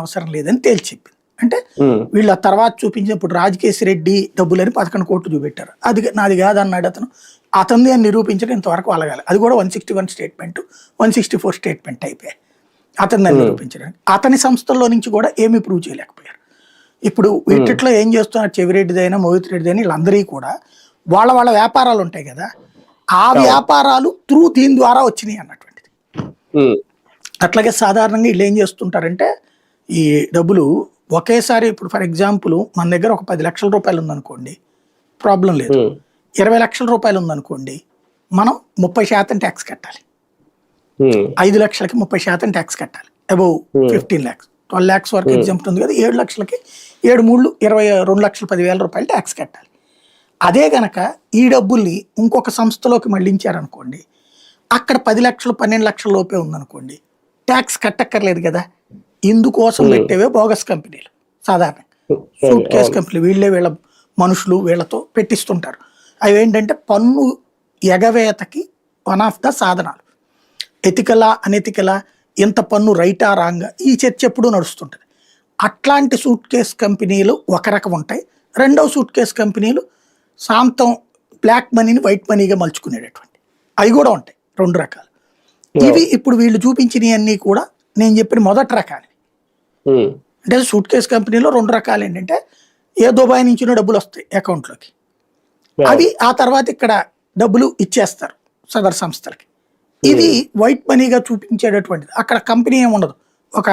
అవసరం లేదని తేల్చి చెప్పింది అంటే వీళ్ళ తర్వాత చూపించినప్పుడు రాజకేశ్ రెడ్డి డబ్బులని పదకొండు కోట్లు చూపెట్టారు. అది నాది కాదు అన్నాడు అతను. అతనిది అని నిరూపించడం ఇంతవరకు అలగాలి. అది కూడా one sixty one statement one sixty four statement అయిపోయాయి. అతన్ని నిరూపించడానికి. అతని సంస్థల్లో నుంచి కూడా ఏమీ ప్రూవ్ చేయలేకపోయారు. ఇప్పుడు వీటిట్లో ఏం చేస్తున్నారు చెవిరెడ్డిదైనా మోహిత్ రెడ్డిదైనా వీళ్ళందరికీ కూడా వాళ్ళ వాళ్ళ వ్యాపారాలు ఉంటాయి కదా ఆ వ్యాపారాలు త్రూ దీని ద్వారా వచ్చినాయి అన్నటువంటిది. అట్లాగే సాధారణంగా వీళ్ళు ఏం చేస్తుంటారంటే ఈ డబ్బులు ఒకేసారి ఇప్పుడు ఫర్ ఎగ్జాంపుల్ మన దగ్గర ఒక పది లక్షల రూపాయలు ఉందనుకోండి ప్రాబ్లం లేదు. ఉమ్, ఇరవై లక్షల రూపాయలు ఉందనుకోండి మనం ముప్పై శాతం ట్యాక్స్ కట్టాలి. ఉమ్, ఐదు లక్షలకి ముప్పై శాతం ట్యాక్స్ కట్టాలి. Above fifteen lakhs twelve lakhs వరకు ఎగ్జాంప్ట్ ఉంది కదా ఏడు లక్షలకి ఏడు మూడు ఇరవై రెండు లక్షల పదివేల రూపాయలు ట్యాక్స్ కట్టాలి. అదే గనక ఈ డబ్బుల్ని ఇంకొక సంస్థలోకి మళ్ళించారనుకోండి అక్కడ పది లక్షలు పన్నెండు లక్షల లోపే ఉందనుకోండి ట్యాక్స్ కట్టక్కర్లేదు కదా. ఇందుకోసం పెట్టేవే బోగస్ కంపెనీలు. సాధారణ. సూట్ కేస్ కంపెనీలు వీళ్ళే వీళ్ళ మనుషులు వీళ్ళతో పెట్టిస్తుంటారు. అవి ఏంటంటే పన్ను ఎగవేతకి వన్ ఆఫ్ ద సాధనాలు. ఎతికలా అనెతికలా ఇంత పన్ను రైటా రాంగా ఈ చర్చ ఎప్పుడూ నడుస్తుంటుంది. అట్లాంటి సూట్ కేస్ కంపెనీలు ఒక రకం ఉంటాయి. రెండవ సూట్ కేస్ కంపెనీలు శాంతం బ్లాక్ మనీని వైట్ మనీగా మలుచుకునేటటువంటి. అవి కూడా ఉంటాయి. రెండు రకాలు. ఇవి ఇప్పుడు వీళ్ళు చూపించినవన్నీ కూడా నేను చెప్పిన మొదటి రకాలు అంటే సూట్ కేస్ కంపెనీలో రెండు రకాలు ఏంటంటే ఏ దుబాయ్ నుంచి డబ్బులు వస్తాయి అకౌంట్లోకి. అవి ఆ తర్వాత ఇక్కడ డబ్బులు ఇచ్చేస్తారు సదర్ సంస్థలకి. ఇది వైట్ మనీగా చూపించేటటువంటిది. అక్కడ కంపెనీ ఏమి ఉండదు ఒక